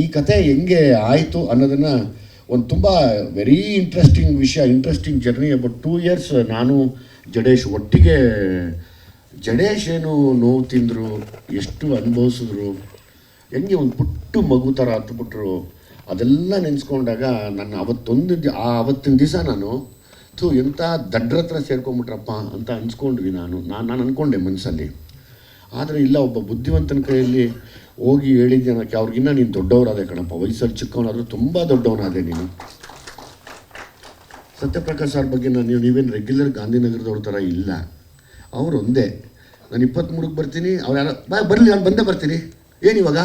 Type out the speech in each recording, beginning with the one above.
ಈ ಕತೆ ಹೆಂಗೆ ಆಯಿತು ಅನ್ನೋದನ್ನು ಒಂದು ತುಂಬ ವೆರಿ ಇಂಟ್ರೆಸ್ಟಿಂಗ್ ವಿಷಯ interesting journey about two years ನಾನು ಜಡೇಶ್ ಒಟ್ಟಿಗೆ, ಜಡೇಶ್ ಏನು ನೋವು ತಿಂದರು, ಎಷ್ಟು ಅನುಭವಿಸಿದ್ರು, ಹೆಂಗೆ ಒಂದು ಪುಟ್ಟು ಮಗು ಥರ ಹತ್ಬಿಟ್ರು, ಅದೆಲ್ಲ ನೆನೆಸ್ಕೊಂಡಾಗ ನನ್ನ ಅವತ್ತೊಂದು ಆ ಅವತ್ತಿನ ದಿವಸ ನಾನು, ಥೂ ಎಂಥ ದಡ್ರ ಹತ್ರ ಸೇರ್ಕೊಂಬಿಟ್ರಪ್ಪ ಅಂತ ಅನ್ಸ್ಕೊಂಡ್ವಿ ನಾನು ನಾನು ನಾನು ಅಂದ್ಕೊಂಡೆ ಮನಸ್ಸಲ್ಲಿ ಆದರೆ ಇಲ್ಲ, ಒಬ್ಬ ಬುದ್ಧಿವಂತನ ಕೈಯಲ್ಲಿ ಹೋಗಿ ಹೇಳಿದ್ದೆ ಅನ್ನೋಕ್ಕೆ ಅವ್ರಿಗಿನ್ನ ನೀನು ದೊಡ್ಡವರಾದೆ ಕಣಪ್ಪ. ವಯಸ್ಸಲ್ಲಿ ಚಿಕ್ಕವನಾದರೂ ತುಂಬ ದೊಡ್ಡವನಾದೆ ನೀನು. ಸತ್ಯಪ್ರಕಾಶ್ ಅವ್ರ ಬಗ್ಗೆ ನಾನು ನೀವೇನು ರೆಗ್ಯುಲರ್ ಗಾಂಧಿನಗರದವ್ರ ಥರ ಇಲ್ಲ. ಅವ್ರು ಒಂದೇ. ನಾನು ಇಪ್ಪತ್ತ್ಮೂರಕ್ಕೆ ಬರ್ತೀನಿ. ಅವ್ರು ಯಾರೋ ಬಾ, ಬರಲಿ, ನಾನು ಬಂದೇ ಬರ್ತೀನಿ. ಏನಿವಾಗ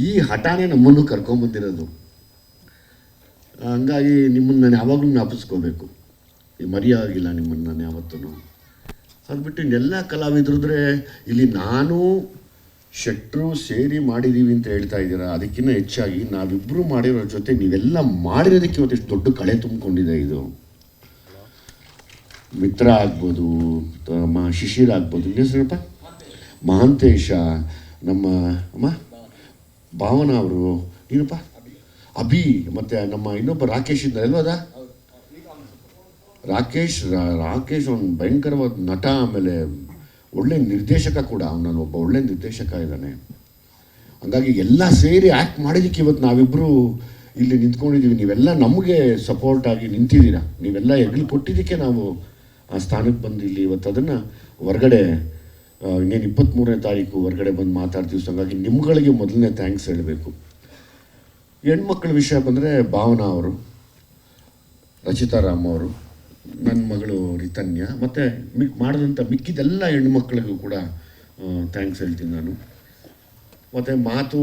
ಈ ಹಠಾನೇ ನಮ್ಮನ್ನು ಕರ್ಕೊಂಬಂದಿರೋದು ಹಂಗಾಗಿ ನಿಮ್ಮನ್ನು ನಾನು ಯಾವಾಗಲೂ ಜ್ಞಾಪಿಸ್ಕೋಬೇಕು. ಮರೆಯಾಗಿಲ್ಲ ನಿಮ್ಮನ್ನು ನಾನು ಯಾವತ್ತೂ ಅದು ಬಿಟ್ಟು ಇನ್ನೆಲ್ಲ ಕಲಾವಿದ್ರಿದ್ರೆ ಇಲ್ಲಿ ನಾನು, ಶೆಟ್ರು ಸೇರಿ ಮಾಡಿದ್ದೀವಿ ಅಂತ ಹೇಳ್ತಾ ಇದ್ದೀರಾ? ಅದಕ್ಕಿಂತ ಹೆಚ್ಚಾಗಿ ನಾವಿಬ್ಬರು ಮಾಡಿರೋ ಜೊತೆ ನೀವೆಲ್ಲ ಮಾಡಿರೋದಕ್ಕೆ ಇವತ್ತಿಷ್ಟು ದೊಡ್ಡ ಕಳೆ ತುಂಬಿಕೊಂಡಿದೆ ಇದು. ಮಿತ್ರ ಆಗ್ಬೋದು ಮ, ಶಿಶಿರ್ ಆಗ್ಬೋದು ಹೆಸರಪ್ಪ ಮಹಾಂತೇಶ, ನಮ್ಮ, ಅಮ್ಮ? ಭಾವನಾ ಅವರು, ನೀನಪ್ಪ? ಅಭಿ. ಮತ್ತು ನಮ್ಮ ಇನ್ನೊಬ್ಬ ರಾಕೇಶ್ ಇದ್ದ ಅಲ್ವದ ರಾಕೇಶ್ ರಾಕೇಶ್ ಅವ್ನು ಭಯಂಕರವಾದ ನಟ ಆಮೇಲೆ ಒಳ್ಳೆ ನಿರ್ದೇಶಕ ಕೂಡ. ಅವನಲ್ಲಿ ಒಬ್ಬ ಒಳ್ಳೆ ನಿರ್ದೇಶಕ ಇದ್ದಾನೆ. ಹಂಗಾಗಿ ಎಲ್ಲ ಸೇರಿ ಆ್ಯಕ್ಟ್ ಮಾಡಿದ್ದಕ್ಕೆ ಇವತ್ತು ನಾವಿಬ್ಬರು ಇಲ್ಲಿ ನಿಂತ್ಕೊಂಡಿದ್ದೀವಿ ನೀವೆಲ್ಲ ನಮಗೆ ಸಪೋರ್ಟ್ ಆಗಿ ನಿಂತಿದ್ದೀರಾ? ನೀವೆಲ್ಲ ಹೆಗ್ಲು ಕೊಟ್ಟಿದ್ದಕ್ಕೆ ನಾವು ಆ ಸ್ಥಾನಕ್ಕೆ ಬಂದು ಇಲ್ಲಿ ಇವತ್ತು ಅದನ್ನು ಹೊರಗಡೆ ಇನ್ನೇನು ಇಪ್ಪತ್ತ್ಮೂರನೇ ತಾರೀಕು ಹೊರಗಡೆ ಬಂದು ಮಾತಾಡ್ತೀವಿ. ಹಾಗಾಗಿ ನಿಮ್ಗಳಿಗೆ ಮೊದಲನೇ ಥ್ಯಾಂಕ್ಸ್ ಹೇಳಬೇಕು. ಹೆಣ್ಮಕ್ಳ ವಿಷಯ ಬಂದರೆ ಭಾವನಾ ಅವರು, ರಚಿತಾ ರಾಮ್ ಅವರು ನನ್ನ ಮಗಳು ರಿತನ್ಯ. ಮತ್ತು ಮಿಕ್ ಮಾಡಿದಂಥ ಮಿಕ್ಕಿದೆಲ್ಲ ಹೆಣ್ಮಕ್ಳಿಗೂ ಕೂಡ ಥ್ಯಾಂಕ್ಸ್ ಹೇಳ್ತೀನಿ ನಾನು. ಮತ್ತು ಮಾತು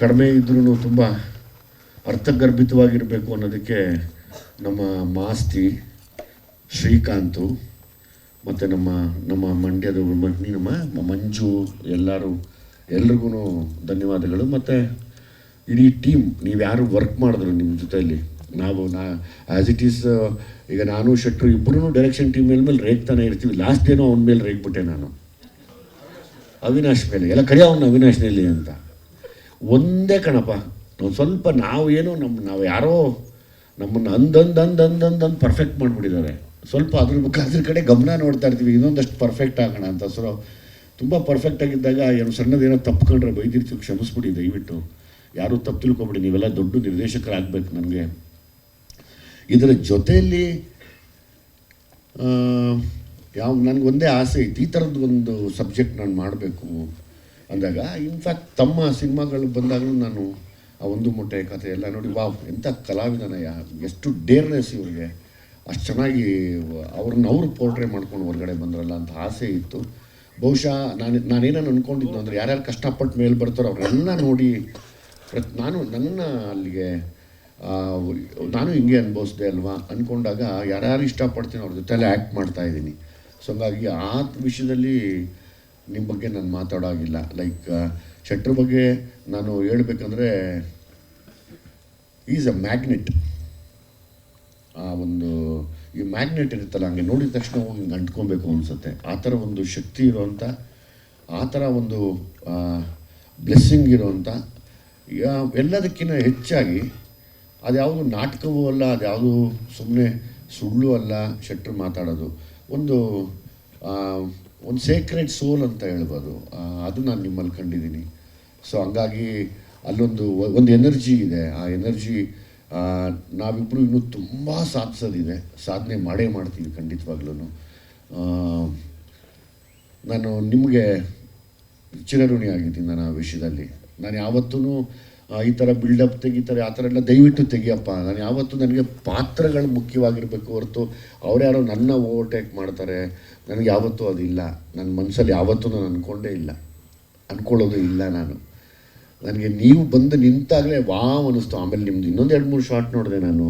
ಕಡಿಮೆ ಇದ್ರೂ ತುಂಬ ಅರ್ಥಗರ್ಭಿತವಾಗಿರಬೇಕು ಅನ್ನೋದಕ್ಕೆ ನಮ್ಮ ಮಾಸ್ತಿ ಶ್ರೀಕಾಂತು, ಮತ್ತು ನಮ್ಮ ನಮ್ಮ ಮಂಡ್ಯದ ನಮ್ಮ ಮಂಜು, ಎಲ್ಲರೂ ಎಲ್ರಿಗೂ ಧನ್ಯವಾದಗಳು. ಮತ್ತು ಇಡೀ ಟೀಮ್ ನೀವು ಯಾರು ವರ್ಕ್ ಮಾಡಿದ್ರು ನಿಮ್ಮ ಜೊತೆಯಲ್ಲಿ? ನಾವು ನಾ ಆ್ಯಸ್ ಇಟ್ ಈಸ್ ಈಗ ನಾನು, ಶೆಟ್ರು ಇಬ್ಬರೂ ಡೈರೆಕ್ಷನ್ ಟೀಮ್ ಮೇಲೆ ಮೇಲೆ ರೇಗ್ತಾನೆ ಇರ್ತೀವಿ. ಲಾಸ್ಟ್ ಏನೋ ಅವನ ಮೇಲೆ ರೇಗ್ಬಿಟ್ಟೆ ನಾನು. ಅವಿನಾಶ್ ಮೇಲೆ. ಎಲ್ಲ ಕರೆಯ ಅವನು ಅವಿನಾಶ್ನಲ್ಲಿ ಅಂತ. ಒಂದೇ ಕಣಪ್ಪ. ಒಂದು ಸ್ವಲ್ಪ ನಾವು ಏನೋ ನಮ್ಮ ನಾವು ಯಾರೋ ನಮ್ಮನ್ನು ಅಂದಂದು ಅಂದಂದು ಅಂದಂದು ಅಂದ್ ಅಂದ್ ಪರ್ಫೆಕ್ಟ್ ಮಾಡಿಬಿಟ್ಟಿದ್ದಾರೆ. ಸ್ವಲ್ಪ ಅದ್ರ ಅದ್ರ ಕಡೆ ಗಮನ ನೋಡ್ತಾ ಇರ್ತೀವಿ. ಇನ್ನೊಂದಷ್ಟು ಪರ್ಫೆಕ್ಟ್ ಆಗೋಣ ಅಂತ. ಸೊ ತುಂಬ ಪರ್ಫೆಕ್ಟ್ ಆಗಿದ್ದಾಗ ಏನು ಸಣ್ಣದೇನೋ ತಪ್ಕೊಂಡ್ರೆ ಬೈದಿರ್ತೀವಿ. ಕ್ಷಮಿಸ್ಬಿಡಿ, ದಯವಿಟ್ಟು. ಯಾರೂ ತಪ್ಪು ತಿಳ್ಕೊಬಿಡಿ. ನೀವೆಲ್ಲ ದೊಡ್ಡ ನಿರ್ದೇಶಕರಾಗಬೇಕು ನನಗೆ. ಇದರ ಜೊತೆಯಲ್ಲಿ ಯಾವ ಒಂದೇ ಆಸೆ ಇತ್ತು. ಈ ಥರದ್ದು ಒಂದು ಸಬ್ಜೆಕ್ಟ್ ನಾನು ಮಾಡಬೇಕು ಅಂದಾಗ ಇನ್ಫ್ಯಾಕ್ಟ್ ತಮ್ಮ ಸಿನಿಮಾಗಳು ಬಂದಾಗಲೂ ನಾನು ಆ ಒಂದು ಮೊಟ್ಟೆ ಕಥೆ ಎಲ್ಲ ನೋಡಿ, ವಾವ್ ಎಂಥ ಯಾ ಎಷ್ಟು ಡೇರ್ನೆಸ್ ಇವ್ರಿಗೆ. ಅಷ್ಟು ಚೆನ್ನಾಗಿ ಅವ್ರನ್ನ ಅವರು ಪೋರ್ಟ್ರೇ ಮಾಡ್ಕೊಂಡು ಹೊರಗಡೆ ಬಂದ್ರಲ್ಲ ಅಂತ ಆಸೆ ಇತ್ತು. ಬಹುಶಃ ನಾನು ನಾನೇನನ್ನು ಅಂದ್ಕೊಂಡಿದ್ದು ಅಂದರೆ, ಯಾರ್ಯಾರು ಕಷ್ಟಪಟ್ಟು ಮೇಲೆ ಬರ್ತಾರೋ ಅವರೆಲ್ಲ ನೋಡಿ ನಾನು ನನ್ನ ಅಲ್ಲಿಗೆ ನಾನು ಹಿಂಗೆ ಅನುಭವಿಸ್ದೆ ಅಲ್ವಾ? ಅಂದ್ಕೊಂಡಾಗ ಯಾರ್ಯಾರು ಇಷ್ಟಪಡ್ತೀನಿ ಅವ್ರ ಜೊತೆಲೆ ಆ್ಯಕ್ಟ್ ಮಾಡ್ತಾ ಇದ್ದೀನಿ. ಸೊ ಹಂಗಾಗಿ ಆ ವಿಷಯದಲ್ಲಿ ನಿಮ್ಮ ಬಗ್ಗೆ ನಾನು ಮಾತಾಡೋಗಿಲ್ಲ. ಲೈಕ್ ಶೆಟ್ರ್ ಬಗ್ಗೆ ನಾನು ಹೇಳ್ಬೇಕಂದ್ರೆ ಈಸ್ ಅ ಮ್ಯಾಗ್ನೆಟ್ ಆ ಒಂದು, ಈ ಮ್ಯಾಗ್ನೆಟ್ ಇರುತ್ತಲ್ಲ, ಹಂಗೆ ನೋಡಿದ ತಕ್ಷಣ ಹೋಗಿ ಹಿಂಗೆ ಅಂಟ್ಕೊಬೇಕು ಅನಿಸುತ್ತೆ. ಆ ಥರ ಒಂದು ಶಕ್ತಿ ಇರುವಂಥ, ಆ ಥರ ಒಂದು ಬ್ಲೆಸ್ಸಿಂಗ್ ಇರುವಂಥ ಎಲ್ಲದಕ್ಕಿಂತ ಹೆಚ್ಚಾಗಿ ಅದ್ಯಾವುದು ನಾಟಕವೂ ಅಲ್ಲ, ಅದ್ಯಾವುದು ಸುಮ್ಮನೆ ಸುಳ್ಳು ಅಲ್ಲ ಶೆಟ್ರು ಮಾತಾಡೋದು. ಒಂದು ಒಂದು ಸೇಕ್ರೆಡ್ ಸೋಲ್ ಅಂತ ಹೇಳ್ಬೋದು. ಅದು ನಾನು ನಿಮ್ಮಲ್ಲಿ ಕಂಡಿದ್ದೀನಿ. ಸೊ ಹಂಗಾಗಿ ಅಲ್ಲೊಂದು ಒಂದು ಎನರ್ಜಿ ಇದೆ. ಆ ಎನರ್ಜಿ ನಾವಿಬ್ಬರು ಇನ್ನೂ ತುಂಬ ಸಾಧಿಸೋದಿದೆ. ಸಾಧನೆ ಮಾಡೇ ಮಾಡ್ತೀವಿ ಖಂಡಿತವಾಗ್ಲೂ ನಾನು ನಿಮಗೆ ಚಿರಋಣಿ ಆಗಿದ್ದೀನಿ ನಾನು ಆ ವಿಷಯದಲ್ಲಿ. ನಾನು ಯಾವತ್ತೂ ಈ ಥರ ಬಿಲ್ಡಪ್ ತೆಗಿತಾರೆ ಆ ಥರ ಎಲ್ಲ ದಯವಿಟ್ಟು ತೆಗಿಯಪ್ಪ. ನಾನು ಯಾವತ್ತೂ ನನಗೆ ಪಾತ್ರಗಳು ಮುಖ್ಯವಾಗಿರಬೇಕು ಹೊರತು ಅವ್ರ್ಯಾರೋ ನನ್ನ ಓವರ್ಟೇಕ್ ಮಾಡ್ತಾರೆ. ನನಗೆ ಯಾವತ್ತೂ ಅದಿಲ್ಲ. ನನ್ನ ಮನಸ್ಸಲ್ಲಿ ಯಾವತ್ತೂ ನಾನು ಅಂದ್ಕೊಂಡೇ ಇಲ್ಲ. ಅಂದ್ಕೊಳ್ಳೋದು ಇಲ್ಲ ನಾನು. ನನಗೆ ನೀವು ಬಂದು ನಿಂತಾಗಲೇ ವಾವ್ ಅನ್ನಿಸ್ತು. ಆಮೇಲೆ ನಿಮ್ದು ಇನ್ನೊಂದು ಎರಡು ಮೂರು ಶಾರ್ಟ್ ನೋಡಿದೆ ನಾನು.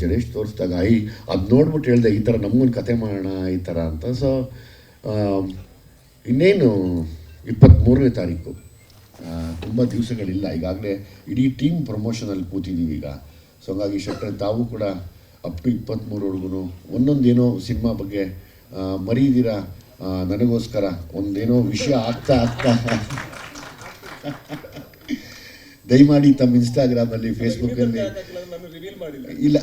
ಜಡೇಶ್ ತೋರಿಸಿದಾಗ ಐ ಅದು ನೋಡ್ಬಿಟ್ಟು ಹೇಳಿದೆ, ಈ ಥರ ನಮಗೊಂದು ಕತೆ ಮಾಡೋಣ, ಈ ಥರ ಅಂತ. ಸೊ ಇನ್ನೇನು ಇಪ್ಪತ್ತ್ಮೂರನೇ ತಾರೀಕು. ತುಂಬ ದಿವಸಗಳಿಲ್ಲ. ಈಗಾಗಲೇ ಇಡೀ ಟೀಮ್ ಪ್ರಮೋಷನಲ್ಲಿ ಕೂತಿದ್ದೀವಿ ಈಗ. ಸೊ ಹಾಗಾಗಿ ಶೆಟ್ಟರ್ ತಾವು ಕೂಡ ಅಪ್ ಟು ಇಪ್ಪತ್ತ್ಮೂರವರೆಗೂ ಒಂದೊಂದೇನೋ ಸಿನಿಮಾ ಬಗ್ಗೆ ಮರೀದಿರ ನನಗೋಸ್ಕರ ಒಂದೇನೋ ವಿಷಯ ಆಗ್ತಾ ಆಗ್ತಾ. ದಯಮಾಡಿ ತಮ್ಮ ಇನ್ಸ್ಟಾಗ್ರಾಮಲ್ಲಿ ಫೇಸ್ಬುಕ್ಕಲ್ಲಿ ಇಲ್ಲ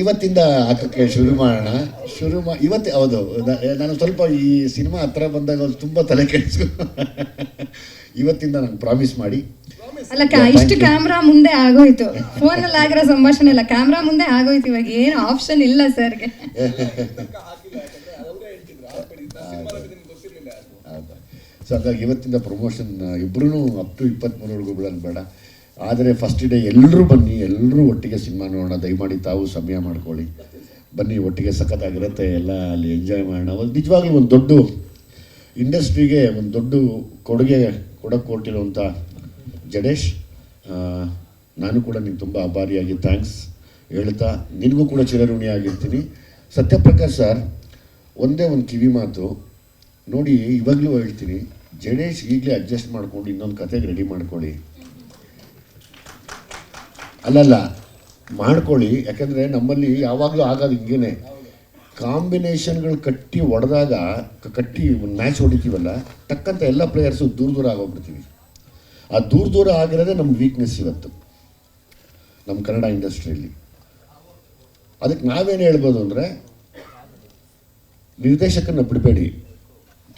ಇವತ್ತಿಂದ ಹಾಕಕ್ಕೆ ಶುರು ಮಾಡೋಣ. ಶುರು ಮಾ ಇವತ್ತೇ ಹೌದು. ನಾನು ಸ್ವಲ್ಪ ಈ ಸಿನಿಮಾ ಹತ್ರ ಬಂದಾಗ ತುಂಬ ತಲೆ ಕೆಡಿಸ್ಕೊ ಇವತ್ತಿಂದ ನಾನು ಪ್ರಾಮಿಸ್ ಮಾಡಿ. ಅಲ್ಲ ಇಷ್ಟು ಕ್ಯಾಮ್ರಾ ಮುಂದೆ ಆಗೋಯ್ತು. ಫೋನಲ್ಲಿ ಆಗಿರೋ ಸಂಭಾಷಣೆ ಇಲ್ಲ. ಕ್ಯಾಮ್ರಾ ಮುಂದೆ ಆಗೋಯ್ತು ಇವಾಗ. ಏನು ಆಪ್ಷನ್ ಇಲ್ಲ ಸರ್ಗೆ ಸೊ ಹಾಗಾಗಿ ಇವತ್ತಿಂದ ಪ್ರಮೋಷನ್ ಇಬ್ಬರೂ ಅಪ್ ಟು ಇಪ್ಪತ್ತ್ಮೂರವರೆಗೂ ಬಿಡೋದು ಬೇಡ. ಆದರೆ ಫಸ್ಟ್ ಡೇ ಎಲ್ಲರೂ ಬನ್ನಿ ಎಲ್ಲರೂ ಒಟ್ಟಿಗೆ ಸಿನಿಮಾ ನೋಡೋಣ. ದಯಮಾಡಿ ತಾವು ಸಮಯ ಮಾಡ್ಕೊಳ್ಳಿ. ಬನ್ನಿ, ಒಟ್ಟಿಗೆ ಸಖತ್ತಾಗಿರುತ್ತೆ, ಎಲ್ಲ ಅಲ್ಲಿ ಎಂಜಾಯ್ ಮಾಡೋಣ. ಒಂದು ನಿಜವಾಗ್ಲೂ ಒಂದು ದೊಡ್ಡ ಇಂಡಸ್ಟ್ರಿಗೆ ಒಂದು ದೊಡ್ಡ ಕೊಡುಗೆ ಕೊಡಕ್ಕೆ ಕೊಟ್ಟಿರುವಂಥ ಜಡೇಶ್ ನಾನು ಕೂಡ ನಿಮ್ಗೆ ತುಂಬ ಆಭಾರಿಯಾಗಿ ಥ್ಯಾಂಕ್ಸ್ ಹೇಳ್ತಾ, ನಿನಗೂ ಕೂಡ ಚಿರಋಣಿ ಆಗಿರ್ತೀನಿ. ಸತ್ಯಪ್ರಕಾಶ್ ಸರ್ ಒಂದೇ ಒಂದು ಕಿವಿ ಮಾತು. ನೋಡಿ, ಇವಾಗಲೂ ಹೇಳ್ತೀನಿ, ಜಡೇಶ್ ಈಗಲೇ ಅಡ್ಜಸ್ಟ್ ಮಾಡ್ಕೊಂಡು ಇನ್ನೊಂದು ಕತೆಗೆ ರೆಡಿ ಮಾಡ್ಕೊಳ್ಳಿ. ಅಲ್ಲಲ್ಲ, ಮಾಡ್ಕೊಳ್ಳಿ. ಯಾಕಂದರೆ ನಮ್ಮಲ್ಲಿ ಯಾವಾಗಲೂ ಆಗೋದು ಹಿಂಗೇನೆ. ಕಾಂಬಿನೇಷನ್ಗಳು ಕಟ್ಟಿ ಒಡೆದಾಗ, ಕಟ್ಟಿ ಮ್ಯಾಚ್ ಹೊಡಿತೀವಲ್ಲ, ತಕ್ಕಂಥ ಎಲ್ಲ ಪ್ಲೇಯರ್ಸು ದೂರ ದೂರ ಆಗೋಗ್ಬಿಡ್ತೀವಿ. ಆ ದೂರ ದೂರ ಆಗಿರೋದೇ ನಮ್ಮ ವೀಕ್ನೆಸ್ ಇವತ್ತು. ನಮ್ಮ ಕನ್ನಡ ಇಂಡಸ್ಟ್ರಿಯಲ್ಲಿ. ಅದಕ್ಕೆ ನಾವೇನು ಹೇಳ್ಬೋದು ಅಂದರೆ ನಿರ್ದೇಶಕನ ಬಿಡಬೇಡಿ.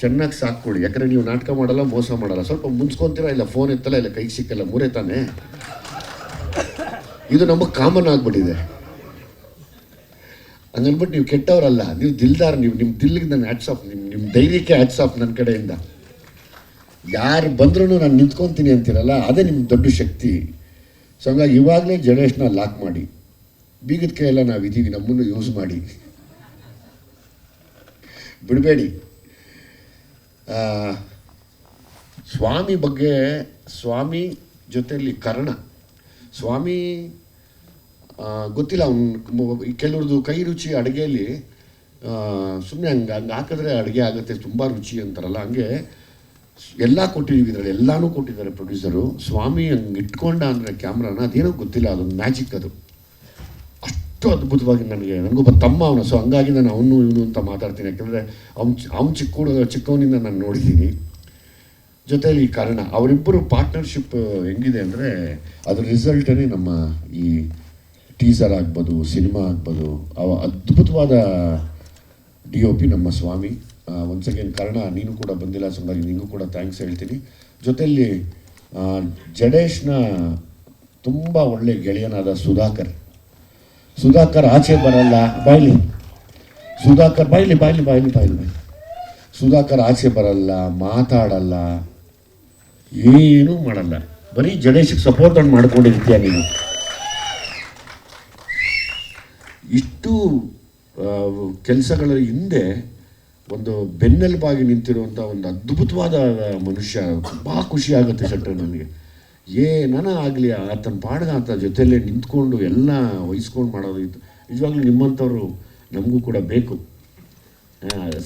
ಚೆನ್ನಾಗಿ ಸಾಕ್ಕೊಳ್ಳಿ ಯಾಕಂದರೆ ನೀವು ನಾಟಕ ಮಾಡಲ್ಲ, ಮೋಸ ಮಾಡಲ್ಲ. ಸ್ವಲ್ಪ ಮುನ್ಸ್ಕೊಂತೀರಾ? ಇಲ್ಲ ಫೋನ್ ಎತ್ತಲ್ಲ, ಇಲ್ಲ, ಕೈಗೆ ಸಿಕ್ಕಲ್ಲ, ಮೂರೇ ತಾನೇ? ಇದು ನಮಗೆ ಕಾಮನ್ ಆಗಿಬಿಟ್ಟಿದೆ. ಹಂಗನ್ಬಿಟ್ಟು ನೀವು ಕೆಟ್ಟವರಲ್ಲ, ನೀವು ದಿಲ್ದಾರ್, ನೀವು ನಿಮ್ಮ ದಿಲ್ಲಿಗೆ ನನ್ನ ಹ್ಯಾಟ್ಸ್ ಆಫ್ ನಿಮ್ಮ ನಿಮ್ಮ ಧೈರ್ಯಕ್ಕೆ ಹ್ಯಾಟ್ಸ್ ಆಫ್ ನನ್ನ ಕಡೆಯಿಂದ. ಯಾರು ಬಂದ್ರೂ ನಾನು ನಿಂತ್ಕೊತೀನಿ ಅಂತೀರಲ್ಲ, ಅದೇ ನಿಮ್ಮ ದೊಡ್ಡ ಶಕ್ತಿ. ಸೊ ಹಂಗಾಗಿ ಇವಾಗಲೇ ಜಡೇಶ್ನ ಲಾಕ್ ಮಾಡಿ. ಬೀಗದ ಕೈಯೆಲ್ಲ ನಾವಿದ್ದೀವಿ ನಮ್ಮನ್ನು ಯೂಸ್ ಮಾಡಿ. ಬಿಡಬೇಡಿ. ಸ್ವಾಮಿ ಬಗ್ಗೆ, ಸ್ವಾಮಿ ಜೊತೆಯಲ್ಲಿ ಕರ್ಣ. ಸ್ವಾಮಿ ಗೊತ್ತಿಲ್ಲ, ಅವ್ನು ಕೆಲವ್ರದ್ದು ಕೈ ರುಚಿ ಅಡುಗೆಯಲ್ಲಿ ಸುಮ್ಮನೆ ಹಂಗೆ ಹಂಗೆ ಹಾಕಿದ್ರೆ ಅಡುಗೆ ಆಗುತ್ತೆ, ತುಂಬ ರುಚಿ ಅಂತಾರಲ್ಲ, ಹಂಗೆ ಎಲ್ಲ ಕೊಟ್ಟಿದ್ದೀವಿ ಇದರಲ್ಲಿ, ಎಲ್ಲನೂ ಕೊಟ್ಟಿದ್ದಾರೆ ಪ್ರೊಡ್ಯೂಸರು ಸ್ವಾಮಿ ಹಂಗೆ ಇಟ್ಕೊಂಡ ಅಂದರೆ ಕ್ಯಾಮ್ರಾನ, ಅದೇನೋ ಗೊತ್ತಿಲ್ಲ ಅದೊಂದು ಮ್ಯಾಜಿಕ್ ಅದು. ಅಷ್ಟು ಅದ್ಭುತವಾಗಿ ನನಗೆ ನನಗೊಬ್ಬ ತಮ್ಮ ಅವನು, ಸೊ ಹಂಗಾಗಿ ನಾನು ಅವನು, ಇವನು ಅಂತ ಮಾತಾಡ್ತೀನಿ, ಯಾಕಂದರೆ ಅವ್ನು ಅವ್ನು ಚಿಕ್ಕ ಚಿಕ್ಕವನಿಂದ ನಾನು ನೋಡಿದ್ದೀನಿ. ಜೊತೆಲಿ ಈ ಕಾರಣ. ಅವರಿಬ್ಬರು ಪಾರ್ಟ್ನರ್ಶಿಪ್ ಹೆಂಗಿದೆ ಅಂದರೆ ಅದ್ರ ರಿಸಲ್ಟೇ ನಮ್ಮ ಈ ಟೀಸರ್ ಆಗ್ಬೋದು ಸಿನಿಮಾ ಆಗ್ಬೋದು, ಅವ ಅದ್ಭುತವಾದ ಡಿ ಒ ಪಿ ನಮ್ಮ ಸ್ವಾಮಿ. ಒನ್ಸ್ ಅಗೇನ್ ಕಾರಣ, ನೀನು ಕೂಡ ಬಂದಿಲ್ಲ ಸೊ ನಿಂಗೂ ಕೂಡ ಥ್ಯಾಂಕ್ಸ್ ಹೇಳ್ತೀನಿ. ಜೊತೆಯಲ್ಲಿ ಜಡೇಶ್ನ ತುಂಬ ಒಳ್ಳೆ ಗೆಳೆಯನಾದ ಸುಧಾಕರ್. ಸುಧಾಕರ್ ಆಚೆ ಬರಲ್ಲ, ಬಾಯ್ಲಿ. ಸುಧಾಕರ್, ಬಾಯ್ಲಿ ಬಾಯ್ಲಿ ಬಾಯ್ಲಿ ಬಾಯ್ಲಿ ಬಾಯ್ಲಿ. ಸುಧಾಕರ್ ಆಚೆ ಬರಲ್ಲ, ಮಾತಾಡಲ್ಲ. ಏನೂ ಮಾಡಲ್ಲ. ಬರೀ ಜಡೇಶಿಗೆ ಸಪೋರ್ಟ್ ಅನ್ನು ಮಾಡ್ಕೊಂಡಿರ್ತೀಯ ನೀನು. ಇಷ್ಟು ಕೆಲಸಗಳ ಹಿಂದೆ ಒಂದು ಬೆನ್ನೆಲುಬಾಗಿ ನಿಂತಿರುವಂಥ ಒಂದು ಅದ್ಭುತವಾದ ಮನುಷ್ಯ ತುಂಬ ಖುಷಿ ಆಗುತ್ತೆ ಶೆಟ್ರೆ ನನಗೆ. ಏನನ ಆಗಲಿ, ಆತನ ಪಾಡ್ಗ ಆತ ಜೊತೆಯಲ್ಲೇ ನಿಂತ್ಕೊಂಡು ಎಲ್ಲ ವಹಿಸ್ಕೊಂಡು ಮಾಡೋದು ಇದು ನಿಜವಾಗ್ಲೂ ನಿಮ್ಮಂಥವ್ರು ನಮಗೂ ಕೂಡ ಬೇಕು.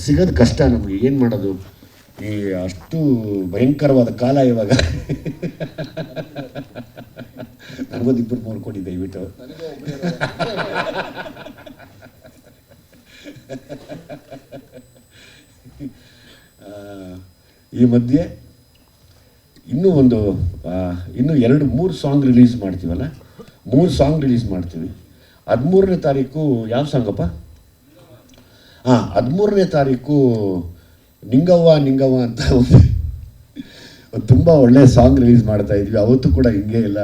ಸಿಗೋದು ಕಷ್ಟ ನಮಗೆ. ಏನು ಮಾಡೋದು? ಈ ಅಷ್ಟು ಭಯಂಕರವಾದ ಕಾಲ ಇವಾಗ. ನನಗೊಂದು ಇಬ್ಬರು ಮೂರು ಕೋಟಿ ದಯವಿಟ್ಟು. ಈ ಮಧ್ಯೆ ಇನ್ನೂ ಒಂದು ಇನ್ನೂ ಎರಡು, ಮೂರು ಸಾಂಗ್ ರಿಲೀಸ್ ಮಾಡ್ತೀವಲ್ಲ? ಮೂರು ಸಾಂಗ್ ರಿಲೀಸ್ ಮಾಡ್ತೀವಿ. ಹದಿಮೂರನೇ ತಾರೀಕು ಯಾವ ಸಾಂಗಪ್ಪ ಹಾಂ, ಹದಿಮೂರನೇ ತಾರೀಕು ನಿಂಗವ್ವ ನಿಂಗವ್ವ ಅಂತ ಒಂದು ತುಂಬ ಒಳ್ಳೆಯ ಸಾಂಗ್ ರಿಲೀಸ್ ಮಾಡ್ತಾ ಇದ್ವಿ. ಅವತ್ತು ಕೂಡ ಹಿಂಗೆ ಎಲ್ಲ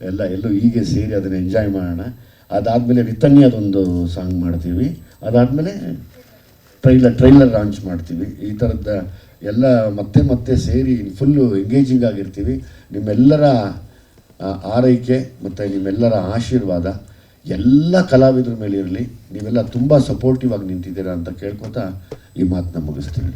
ಎಲ್ಲ ಎಲ್ಲೂ ಹೀಗೆ ಸೇರಿ ಅದನ್ನು ಎಂಜಾಯ್ ಮಾಡೋಣ. ಅದಾದಮೇಲೆ ರಿತನ್ಯ ಅದೊಂದು ಸಾಂಗ್ ಮಾಡ್ತೀವಿ. ಅದಾದಮೇಲೆ ಟ್ರೈಲರ್ ಟ್ರೈಲರ್ ಲಾಂಚ್ ಮಾಡ್ತೀವಿ. ಈ ಥರದ ಎಲ್ಲ ಮತ್ತೆ ಮತ್ತೆ ಸೇರಿ ಫುಲ್ಲು ಎಂಗೇಜಿಂಗ್ ಆಗಿರ್ತೀವಿ. ನಿಮ್ಮೆಲ್ಲರ ಆರೈಕೆ ಮತ್ತು ನಿಮ್ಮೆಲ್ಲರ ಆಶೀರ್ವಾದ. ಎಲ್ಲ ಕಲಾವಿದರ ಮೇಲೆ ಇರಲಿ ನೀವೆಲ್ಲ ತುಂಬ ಸಪೋರ್ಟಿವ್ ಆಗಿ ನಿಂತಿದ್ದೀರಾ ಅಂತ ಕೇಳ್ಕೊತಾ ಈ ಮಾತನ್ನ ಮುಗಿಸ್ತೀನಿ.